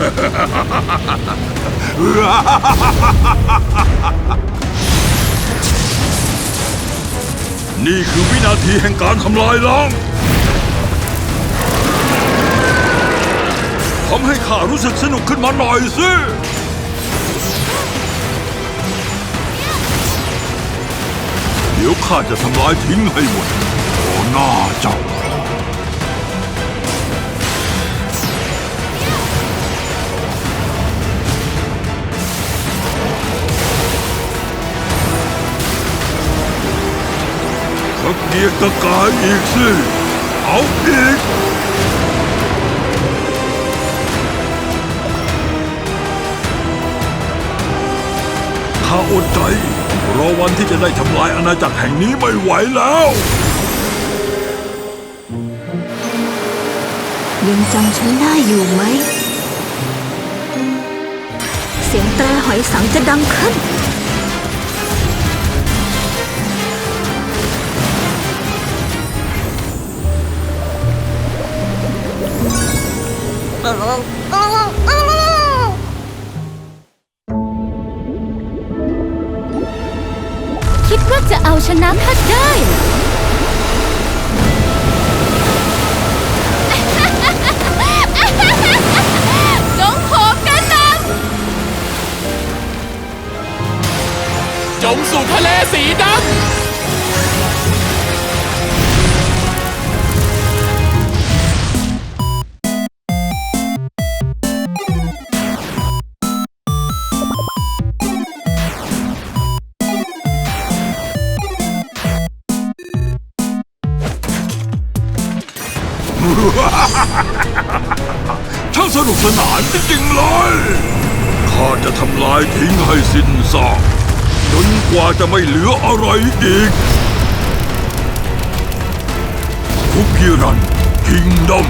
นี่คือวินาทีแห่งการทำลายล้างทำให้ข้ารู้สึกสนุกขึ้นมาหน่อยสิเดี๋ยวข้าจะทำลายทิ้งให้หมด เกียกตะกายอีกสิ เอาอีก ข้าอดใจ รอวันที่จะได้ทำลายอาณาจักรแห่งนี้ไม่ไหวแล้วยังจำฉันได้อยู่ไหม เสียงแตรหอยสังจะดังขึ้น คิดว่าจะเอาชนะข้าได้น้องขอกันนำจงสู่ทะเลสีดำ ช่างสนุกสนานจริงๆเลย ข้าจะทำลายทิ้งให้สิ้นซากจนกว่าจะไม่เหลืออะไรอีกคุกกิรันคิงดอม